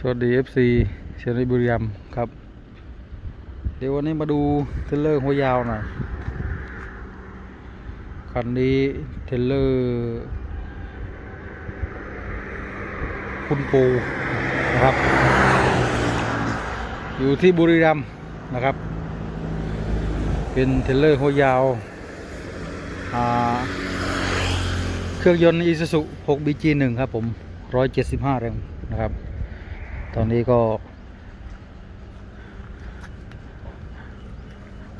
สวัสดี FC เชยบุรีรัมย์ครับ เดี๋ยววันนี้มาดูเทรลเลอร์หัวยาวหน่อยคันนี้เทรลเลอร์คุณปูนะครับ อยู่ที่บุรีรัมย์นะครับ เป็นเทรลเลอร์หัวยาวอ่าเครื่องยนต์ Isuzu 6BG1 ครับผม 175 แรงนะครับ อนนี้ก็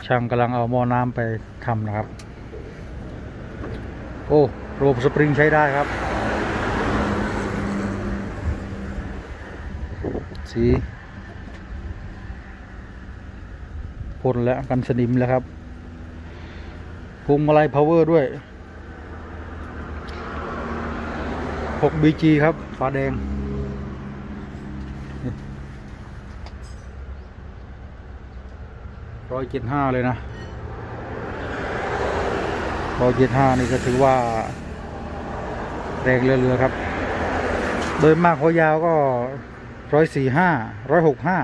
ช่างกำลังเอาหม้อน้ำไปทำนะครับ โอ้โรบสปริงใช้ได้ครับ สีพ่นแล้วกันสนิมแล้วครับพวงมาลัยพาวเวอร์ด้วย 6BG ครับฟ้าแดง ร้อยเจ็ดห้าเลยนะร้อยเจ็ดห้านี่ก็ถือว่า แรงเรือๆครับ โดยมากหัวยาวก็ร้อยสี่ห้าร้อยหกห้า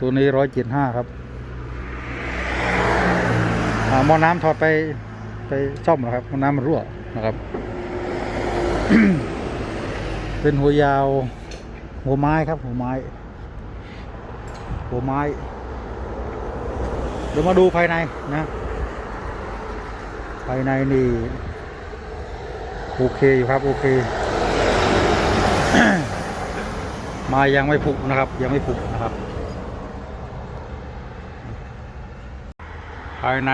ตัวนี้ร้อยเจ็ดห้าครับหม้อน้ำถอดไปไปซ่อมนะครับหม้อน้ำมันรั่วนะครับ เป็นหัวยาว หัวไม้ครับ หัวไม้ หัวไม้ ดี๋ยวมาดูภายในนะ ภายในนี่โอเคอยู่ครับ โอเค มายังไม่ผุนะครับ ยังไม่ผุนะครับ ภายใน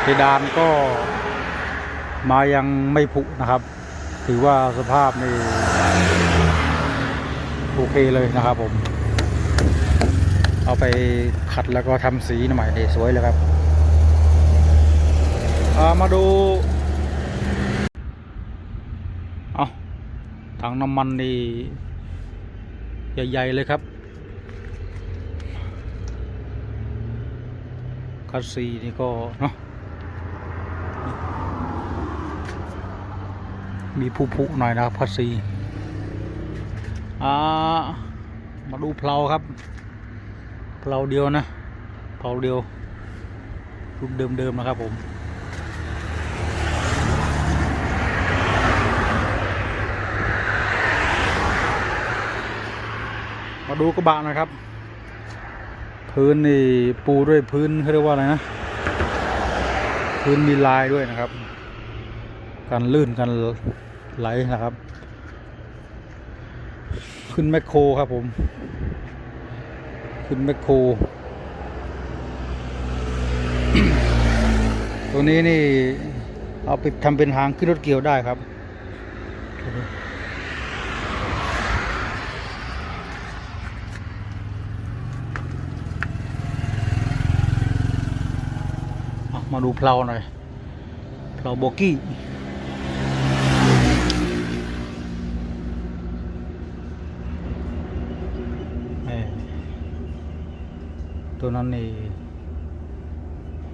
เพดานก็มายังไม่ผุนะครับ ถือว่าสภาพนี่โอเคเลยนะครับผม เอาไปขัดแล้วก็ทำสีใหม่ดีสวยเลยครับามาดู เอาถังน้ำมันนี่ใหญ่ๆเลยครับคัสซีนี่ก็เนาะมีผู้ๆหน่อยนะครับคัสซี อ่า มาดูเพลาครับ เพลาเดียวนะเพลาเดียวรุ่นเดิมๆนะครับผมมาดูกระบะนะครับ พื้นนี่ปูด้วยพื้นเขาเรียกว่าอะไรนะ พื้นมีลายด้วยนะครับ กันลื่นกันไหลนะครับ ขึ้นแมคโครครับผม ขึ้นแมคโครตัวนี้นี่เอาไปทำเป็นหางขึ้นรถเกี่ยวได้ครับ มาดูเพลาหน่อยเพลาโบกี้ เอ่อ ตัวนั้นนี่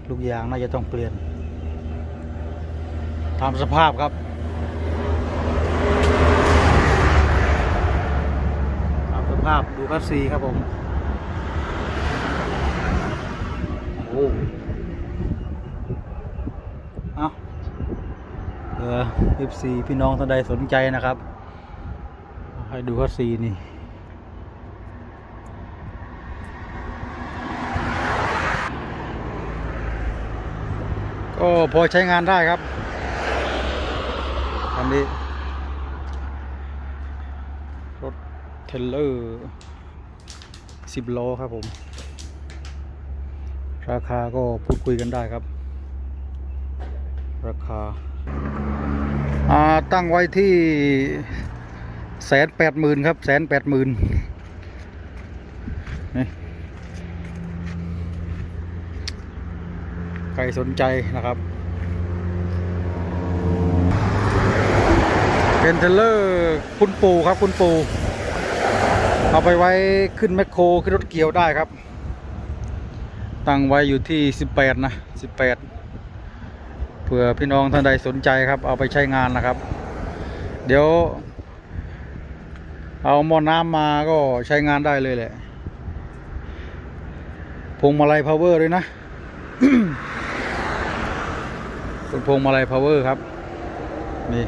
ลูกยางน่าจะต้องเปลี่ยนตามสภาพครับตามสภาพดูคัสซีครับผมโอ้เอาเออ FC พี่น้องท่านใดสนใจนะครับ ให้ดูคัสซีนี่ ก็พอใช้งานได้ครับคันนี้ รถเทเลอร์สิบล้อครับผม ราคาก็พูดคุยกันได้ครับ ราคาอาตั้งไว้ที่แสนแปดหมื่นครับแสนแปดหมื่นนี่ใค รสนใจนะครับ เป็นเทเลอร์คุณปูครับคุณปู เอาไปไว้ขึ้นแมคโครขึ้นรถเกี่ยวได้ครับ ตั้งไว้อยู่ที่ 18 นะ 18 เผื่อพี่น้องท่านใดสนใจครับ เอาไปใช้งานนะครับ เดี๋ยว เอาหม้อน้ำมาก็ใช้งานได้เลยแหละพวงมาลัยพาวเวอร์ด้วยนะ เป็นพวงมาลัยพาวเวอร์ครับ นี่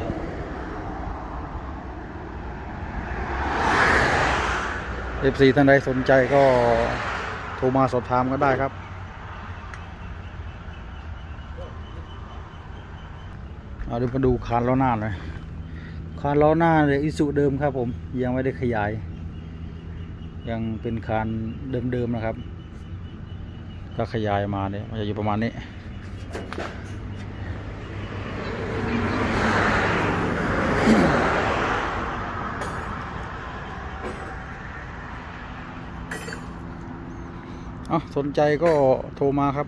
FC ท่านใดสนใจก็โทรมาสอบถามก็ได้ครับเอาเดี๋ยวมาดูคานล้อหน้าหน่อยคานล้อหน้าเนี่ยอิสุเดิมครับ ผมยังไม่ได้ขยาย ยังเป็นคานเดิมๆนะครับ ถ้าขยายมาเนี่ยมันจะอยู่ประมาณนี้ อาสนใจก็โทรมาครับ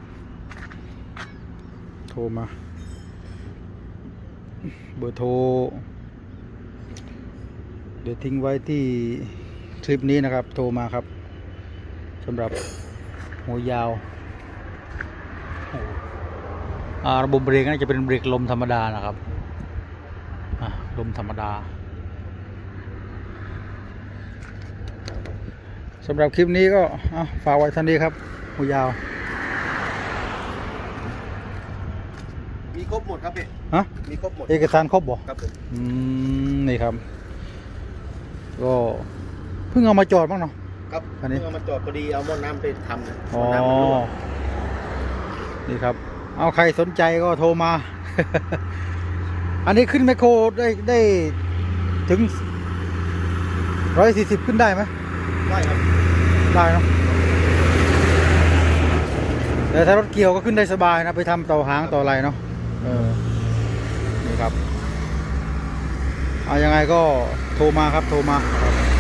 โทรมา เบอร์โทร เดี๋ยวทิ้งไว้ที่คลิปนี้นะครับ โทรมาครับสำหรับหัวยาวอ่าระบบเบรกน่าจะเป็นเบรกลมธรรมดานะครับ ลมธรรมดาสำหรับคลิปนี้ก็อะฝากไว้เท่านี้ครับหัวยาว มีครบหมดครับพี่ฮะมีครบหมดเอกสารครบบ่ครับผมอืมนี่ครับ ก็เพิ่งเอามาจอดบ้างเนาะครับอันนี้เพิ่งเอามาจอดพอดีเอาหม้อน้ำไปทำนะหอ๋ม้ออน้ำมันรั่วนี่ครับ เอาใครสนใจก็โทรมา อันนี้ขึ้นแมคโครได้ได้ถึงร้อยสี่สิบขึ้นได้ไหมได้ครับ ได้เนอะแต่ถ้ารถเกี่ยวก็ขึ้นได้สบายนะ ไปทำต่อหางต่ออะไรเนาะเออนี่ครับเอายังไงก็โทรมาครับโทรมาครับ